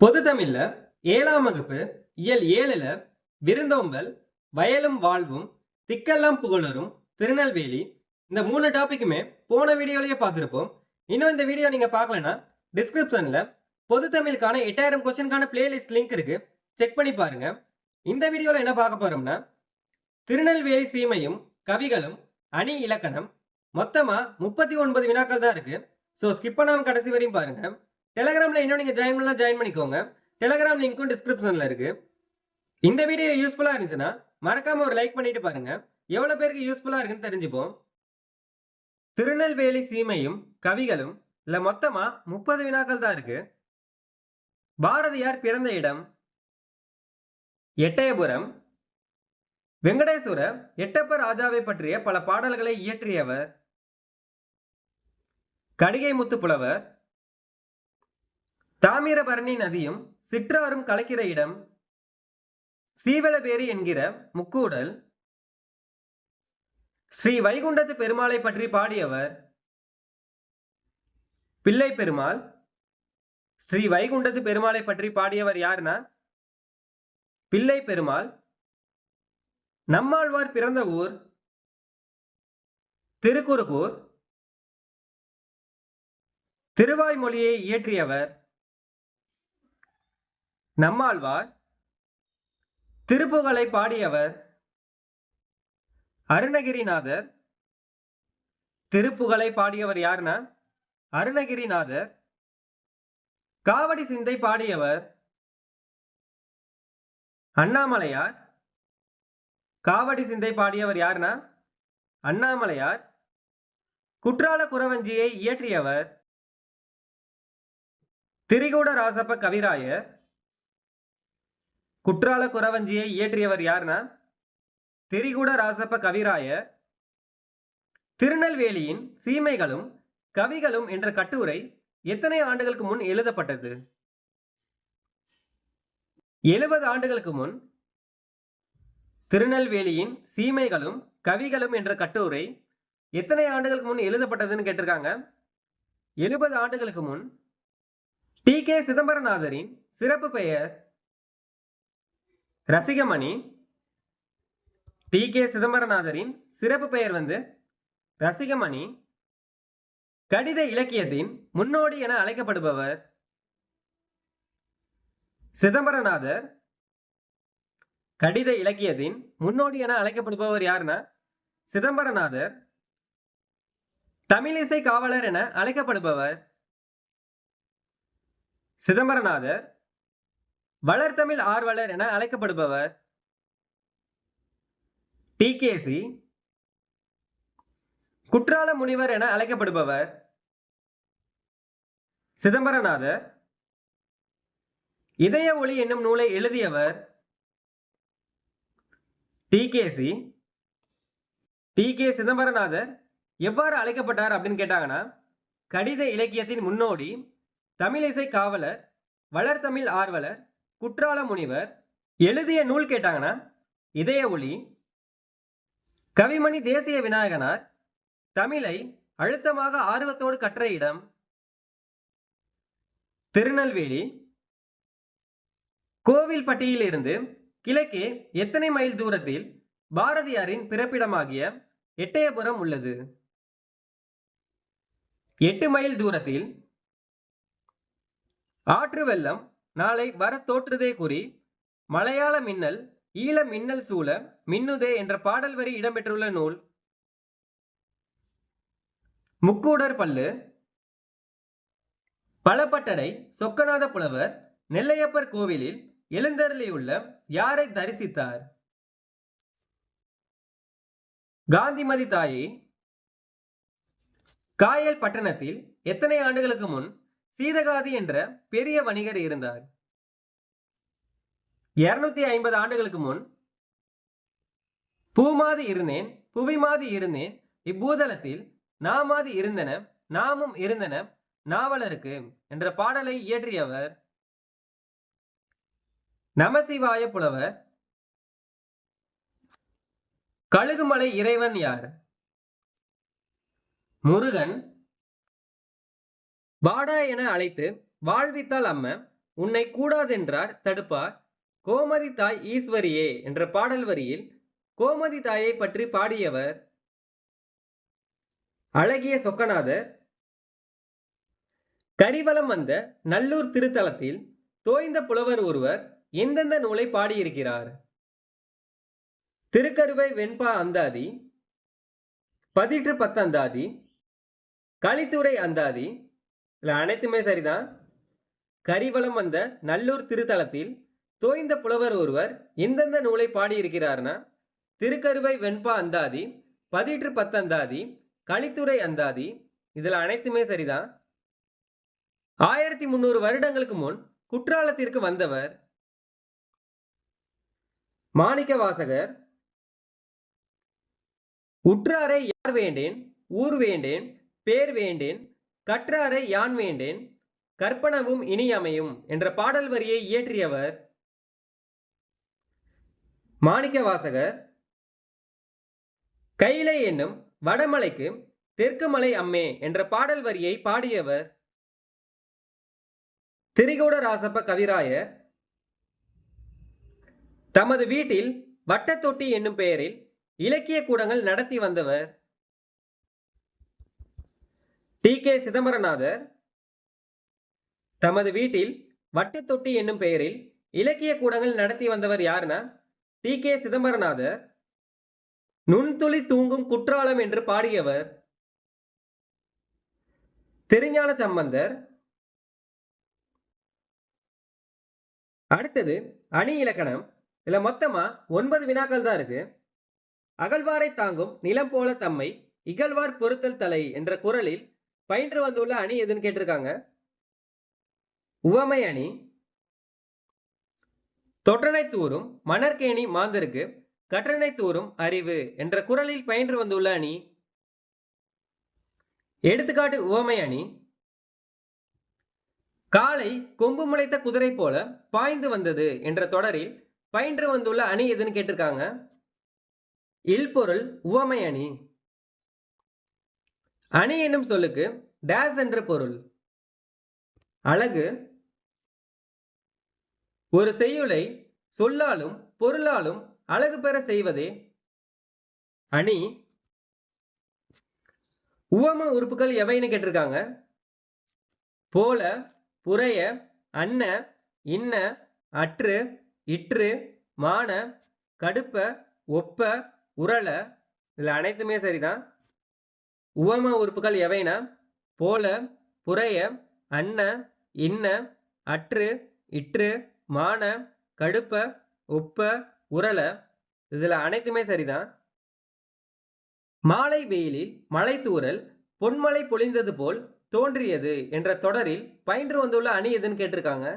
பொது தமிழ்ல ஏழாம் வகுப்பு இயல் ஏழுல விருந்தோம்பல் வயலும் வாழ்வும் திக்கெல்லாம் புகழரும் திருநெல்வேலி. இந்த மூணு டாபிக்குமே போன வீடியோலயே பார்த்துருப்போம். இன்னும் இந்த வீடியோ நீங்க பார்க்கலனா டிஸ்கிரிப்ஷன்ல பொது தமிழுக்கான எட்டாயிரம் கொஸ்டினுக்கான பிளேலிஸ்ட் லிங்க் இருக்கு. செக் பண்ணி பாருங்க. இந்த வீடியோல என்ன பார்க்க போறோம்னா திருநெல்வேலி சீமையும் கவிகளும் அணி இலக்கணம் மொத்தமா முப்பத்தி ஒன்பது வினாக்கள் தான் இருக்கு. ஸோ ஸ்கிப் பண்ணாம கடைசி வரையும் பாருங்க. டெலகிராமில் இன்னும் நீங்கள் ஜாயின் பண்ணலாம் ஜாயின் பண்ணிக்கோங்க. டெலகிராம் லிங்க்கும் டிஸ்கிரிப்ஷனில் இருக்குது இந்த வீடியோ யூஸ்ஃபுல்லாக இருந்துச்சுன்னா மறக்காமல் ஒரு லைக் பண்ணிட்டு பாருங்கள் எவ்வளோ பேருக்கு யூஸ்ஃபுல்லாக இருக்குன்னு தெரிஞ்சுப்போம். திருநெல்வேலி சீமையும் கவிகளும் இல்லை மொத்தமாக முப்பது வினாக்கள் தான் இருக்குது பாரதியார் பிறந்த இடம் எட்டயபுரம். வெங்கடேஸ்வர எட்டப்ப ராஜாவை பற்றிய பல பாடல்களை இயற்றியவர். கடிகை முத்து புலவர் தாமிரபரணி நதியும் சிற்றாரும் கலக்கிற இடம் சீவலபேரி என்கிற முக்கூடல். ஸ்ரீ வைகுண்டத்து பெருமாளை பற்றி பாடியவர் பிள்ளை பெருமாள். ஸ்ரீ வைகுண்டத்து பெருமாளை பற்றி பாடியவர் யாருன்னா பிள்ளை பெருமாள். நம்மாழ்வார் பிறந்த ஊர் திருக்குறுகூர் திருவாய்மொழியை இயற்றியவர் நம்மாழ்வார் திருப்புகழை பாடியவர் அருணகிரிநாதர். திருப்புகழை பாடியவர் யாருன்னா? அருணகிரிநாதர். காவடி சிந்தை பாடியவர் அண்ணாமலையார். காவடி சிந்தை பாடியவர் யாருன்னா? அண்ணாமலையார். குற்றால குறவஞ்சியை இயற்றியவர் திரிகூட ராசப்ப கவிராயர். குற்றால குறவஞ்சியை இயற்றியவர் யாருன்னா? திரிகூட ராசப்ப கவிராய திருநெல்வேலியின் சீமைகளும் கவிகளும் என்ற கட்டுரை எத்தனை ஆண்டுகளுக்கு முன் எழுதப்பட்டது? எழுபது ஆண்டுகளுக்கு முன் திருநெல்வேலியின் சீமைகளும் கவிகளும் என்ற கட்டுரை எத்தனை ஆண்டுகளுக்கு முன் எழுதப்பட்டதுன்னு கேட்டிருக்காங்க? எழுபது ஆண்டுகளுக்கு முன் டி கே சிதம்பரநாதரின் சிறப்பு பெயர் ரசிகமணி டி கே. சிதம்பரநாதரின் சிறப்பு பெயர் வந்து ரசிகமணி. கடித இலக்கியத்தின் முன்னோடி என அழைக்கப்படுபவர் சிதம்பரநாதர். கடித இலக்கியத்தின் முன்னோடி என அழைக்கப்படுபவர் யாருன்னா சிதம்பரநாதர். தமிழிசை காவலர் என அழைக்கப்படுபவர் சிதம்பரநாதர். வளர்தமிழ் ஆர்வலர் என அழைக்கப்படுபவர் டிகேசி குற்றால முனிவர் என அழைக்கப்படுபவர் சிதம்பரநாதர் இதய ஒளி என்னும் நூலை எழுதியவர் டிகேசி டி கே சிதம்பரநாதர் எவ்வாறு அழைக்கப்பட்டார் அப்படின்னு கேட்டாங்கன்னா கடித இலக்கியத்தின் முன்னோடி தமிழிசை காவலர் வளர்தமிழ் ஆர்வலர் குற்றால முனிவர் எழுதிய நூல் கேட்டாங்கன்னா இதய ஒளி கவிமணி தேசிய விநாயகனார் தமிழை அழுத்தமாக ஆர்வத்தோடு கற்ற இடம் திருநெல்வேலி கோவில்பட்டியிலிருந்து கிழக்கே எத்தனை மைல் தூரத்தில் பாரதியாரின் பிறப்பிடமாகிய எட்டயபுரம் உள்ளது? எட்டு மைல் தூரத்தில் ஆற்று வெள்ளம் நாளை வர தோற்றுதே கூறி மலையாள மின்னல் ஈழ மின்னல் சூழ மின்னுதே என்ற பாடல் வரி இடம்பெற்றுள்ள நூல். முக்கூடர் பல்லு பலப்பட்டடை சொக்கநாத புலவர் நெல்லையப்பர் கோவிலில் எழுந்தருளியுள்ள யாரை தரிசித்தார்? காந்திமதி தாயை காயல் பட்டணத்தில் எத்தனை ஆண்டுகளுக்கு முன் சீதகாதி என்ற பெரிய வணிகர் இருந்தார். இருநூத்தி ஐம்பது ஆண்டுகளுக்கு முன் பூமாதி இருந்தேன் புவிமாதி இருந்தேன். இப்பூதளத்தில் நாமாதி இருந்தன நாமும் இருந்தன நாவலருக்கு என்ற பாடலை இயற்றியவர் நமசிவாய புலவர் கழுகுமலை இறைவன் யார்? முருகன் வாடா என அழைத்து வாழ்வித்தால் அம்ம உன்னை கூடாதென்றார் தடுப்பார். கோமதி தாய் ஈஸ்வரியே என்ற பாடல் வரியில் கோமதி தாயை பற்றி பாடியவர் அழகிய சொக்கநாதர். கரிவலம் வந்த நல்லூர் திருத்தலத்தில் தோய்ந்த புலவர் ஒருவர் எந்தெந்த நூலை பாடியிருக்கிறார்? திருக்கருவை வெண்பா அந்தாதி பதிற்று பத்தந்தாதி களித்துறை அந்தாதி இதில் அனைத்துமே சரிதான். கரிவலம் வந்த நல்லூர் திருத்தலத்தில் தோய்ந்த புலவர் ஒருவர் எந்தெந்த நூலை பாடியிருக்கிறார்னா திருக்கருவை வெண்பா அந்தாதி பதிற்று பத்தந்தாதி களித்துறை அந்தாதி இதில் அனைத்துமே சரிதான். ஆயிரத்தி முந்நூறு வருடங்களுக்கு முன் குற்றாலத்திற்கு வந்தவர் மாணிக்க வாசகர் உற்றாரை யார் வேண்டேன்? ஊர் வேண்டேன்? பேர் வேண்டேன்? கற்றாரை யான் வேண்டேன்? கற்பனவும் இனியமையும் என்ற பாடல் வரியை இயற்றியவர் மாணிக்க வாசகர் கைலை என்னும் வடமலைக்கு தெற்கு மலை அம்மே என்ற பாடல் வரியை பாடியவர் திரிகூட ராசப்ப கவிராயர். தமது வீட்டில் வட்டத்தொட்டி என்னும் பெயரில் இலக்கிய கூடங்கள் நடத்தி வந்தவர். டி கே சிதம்பரநாதர் தமது வீட்டில் வட்டத்தொட்டி என்னும் பெயரில் இலக்கிய கூடங்கள் நடத்தி வந்தவர் யாருன்னா டி கே சிதம்பரநாதர். நுண்துளி தூங்கும் குற்றாலம் என்று பாடியவர் திருஞான சம்பந்தர். அடுத்தது அணி இலக்கணம். இதில் மொத்தமா ஒன்பது வினாக்கள் தான் இருக்கு. அகழ்வாரை தாங்கும் நிலம் போல தம்மை இகழ்வார் பொருத்தல் தலை என்ற குரலில் பயின்று வந்துள்ள அணி எதுன்னு கேட்டிருக்காங்க. உவமை அணி தொற்றனை தூரும் மணற்கேணி மாந்தருக்கு கற்றனை தூரும் அறிவு என்ற குரலில் பயின்று வந்துள்ள அணி. எடுத்துக்காட்டு உவமை அணி காலை கொம்பு முளைத்த குதிரை போல பாய்ந்து வந்தது என்ற தொடரில் பயின்று வந்துள்ள அணி எதுன்னு கேட்டிருக்காங்க. இல்பொருள் உவமை அணி. அணி என்னும் சொல்லுக்கு டேஸ் என்ற பொருள். அழகு. ஒரு செய்யுளை சொல்லாலும் பொருளாலும் அழகு பெற செய்வதே அணி. உவம உறுப்புகள் எவைன்னு கேட்டிருக்காங்க. போல புறைய அன்ன இன்ன அற்று இற்று மான கடுப்ப ஒப்ப உரள இதில் அனைத்துமே சரிதான். உவம உறுப்புகள் எவைனா? போல புறைய அன்ன இன்ன அற்று இற்று மான கடுப்ப ஒப்ப உரள இதில் அனைத்துமே சரிதான். மாலை வெயிலில் மலை பொன்மலை பொழிந்தது போல் தோன்றியது என்ற தொடரில் பயின்று வந்துள்ள அணி எதுன்னு கேட்டிருக்காங்க?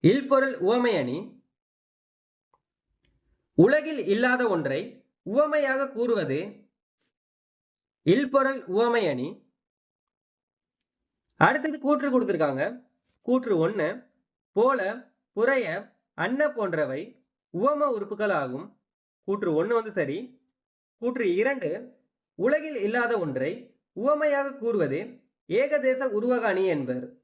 இல்பொருள் உவமை அணி. உலகில் இல்லாத ஒன்றை உவமையாக கூறுவது இல்பொருள் உவமை அணி. அடுத்தது கூற்று கொடுத்துருக்காங்க. கூற்று ஒன்று போல புறைய அன்ன போன்றவை உவம உறுப்புகள் ஆகும். கூற்று ஒன்று வந்து சரி. கூற்று இரண்டு உலகில் இல்லாத ஒன்றை உவமையாக கூறுவது ஏகதேச உருவக அணி என்பர்.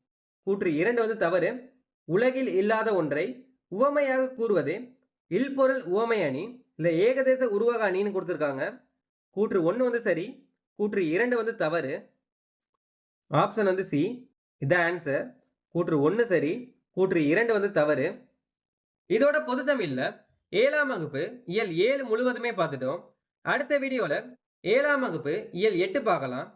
கூற்று இரண்டு வந்து தவறு. உலகில் இல்லாத ஒன்றை உவமையாக கூறுவது இல்பொருள் உவமை அணி இல்லை ஏகதேச உருவக அணின்னு கொடுத்துருக்காங்க. கூற்று ஒன்று வந்து சரி. கூற்று இரண்டு வந்து தவறு. ஆப்ஷன் வந்து சி இதான் ஆன்சர் கூற்று ஒன்று சரி கூற்று இரண்டு வந்து தவறு. இதோட பொதுத்தமிழ்ல ஏழாம் வகுப்பு இயல் ஏழு முழுவதுமே பார்த்துட்டோம். அடுத்த வீடியோவில் ஏழாம் வகுப்பு இயல் எட்டு பார்க்கலாம்.